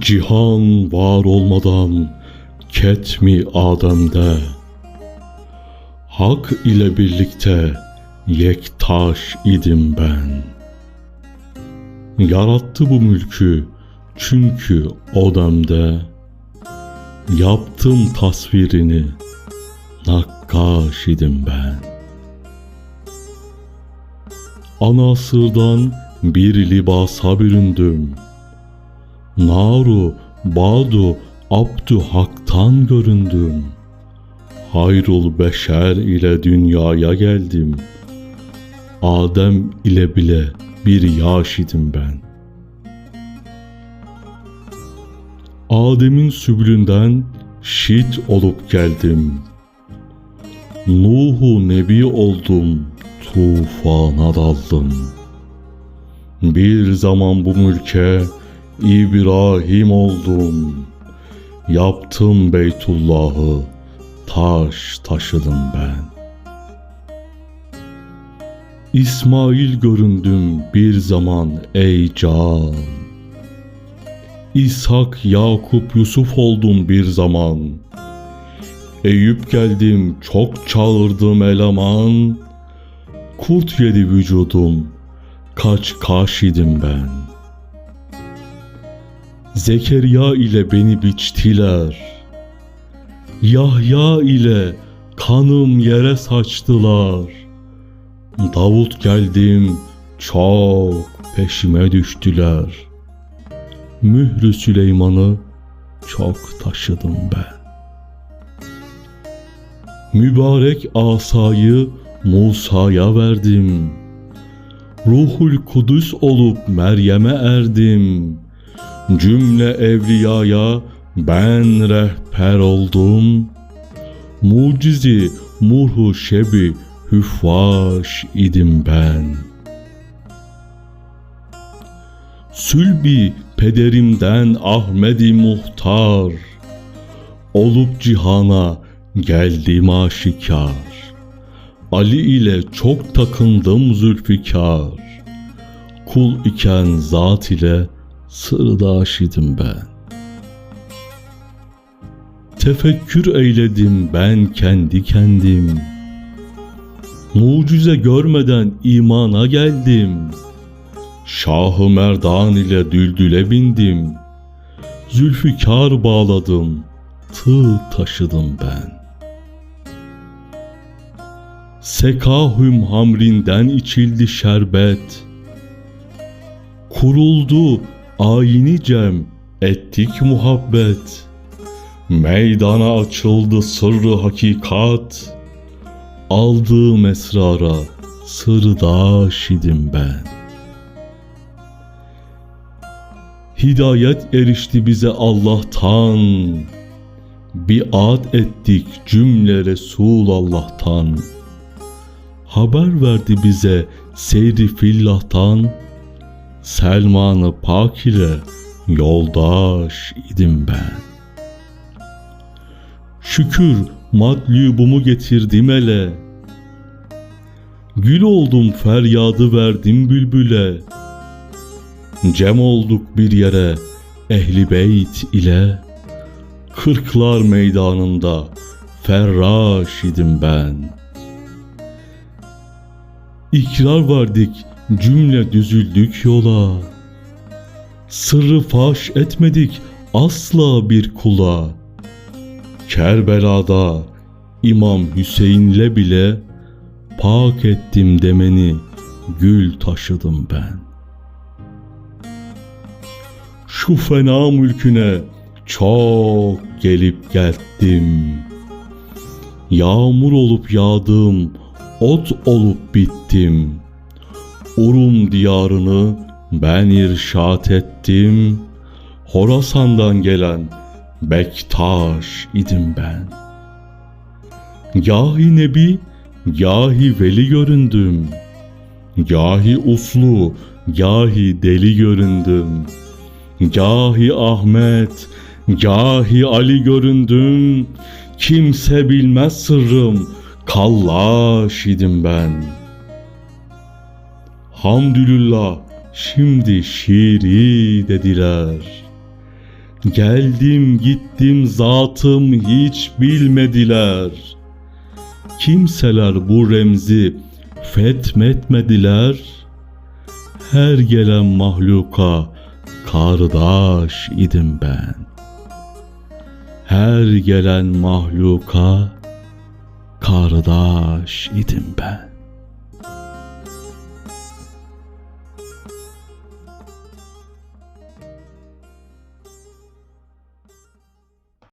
Cihan var olmadan ketmi Adem'de? Hak ile birlikte yektaş idim ben. Yarattı bu mülkü çünkü o demde Yaptım tasvirini nakkaş idim ben. Ana sırdan bir libasa büründüm Naru, Badu, Abdü Hak'tan göründüm. Hayrul beşer ile dünyaya geldim. Adem ile bile bir yaş idim ben. Adem'in sübülünden şit olup geldim. Nuhu nebi oldum, tufana daldım. Bir zaman bu mülke İbrahim oldum. Yaptım Beytullah'ı, taş taşıdım ben. İsmail göründüm bir zaman ey can. İshak, Yakup, Yusuf oldum bir zaman. Eyüp geldim, çok çağırdım eleman. Kurt yedi vücudum, kaç kaş idim ben.'' Zekeriya ile beni biçtiler. Yahya ile kanım yere saçtılar. Davut geldim çok peşime düştüler. Mührü Süleyman'ı çok taşıdım ben. Mübarek asayı Musa'ya verdim. Ruhul Kudüs olup Meryem'e erdim.'' Cümle evliyaya ben rehber oldum. Mucizi murhu şebi hüfvaş idim ben. Sülbi pederimden Ahmedi muhtar. Olup cihana geldim aşikar. Ali ile çok takındım zülfikar. Kul iken zat ile sırdaş idim ben. Tefekkür eyledim ben kendi kendim. Mucize görmeden imana geldim. Şahı Merdan ile düldüle bindim. Zülfikar bağladım, tığ taşıdım ben. Sekahüm hamrinden içildi şerbet. Kuruldu ayini cem ettik muhabbet. Meydana açıldı sırrı hakikat. Aldığım esrara sırdaş idim ben. Hidayet erişti bize Allah'tan. Biat ettik cümle Resul Allah'tan. Haber verdi bize seyri fillah'tan. Selman'ı Pak ile yoldaş idim ben. Şükür matlubumu getirdim ele. Gül oldum feryadı verdim bülbüle. Cem olduk bir yere ehli beyt ile. Kırklar meydanında ferraş idim ben. İkrar verdik cümle düzüldük yola. Sırrı faş etmedik asla bir kula. Kerbela'da İmam Hüseyin'le bile pak ettim demeni gül taşıdım ben. Şu fena mülküne çok gelip geldim. Yağmur olup yağdım, ot olup bittim. Urum diyarını ben irşat ettim. Horasan'dan gelen Bektaş idim ben. Gahi Nebi, gahi veli göründüm. Gahi uslu, gahi deli göründüm. Gahi Ahmet, gahi Ali göründüm. Kimse bilmez sırrım, kallaş idim ben. Hamdülillah Şimdi şiiri dediler. Geldim gittim zatım hiç bilmediler. Kimseler bu remzi fetmetmediler. Her gelen mahluka kardeş idim ben. Her gelen mahluka kardeş idim ben.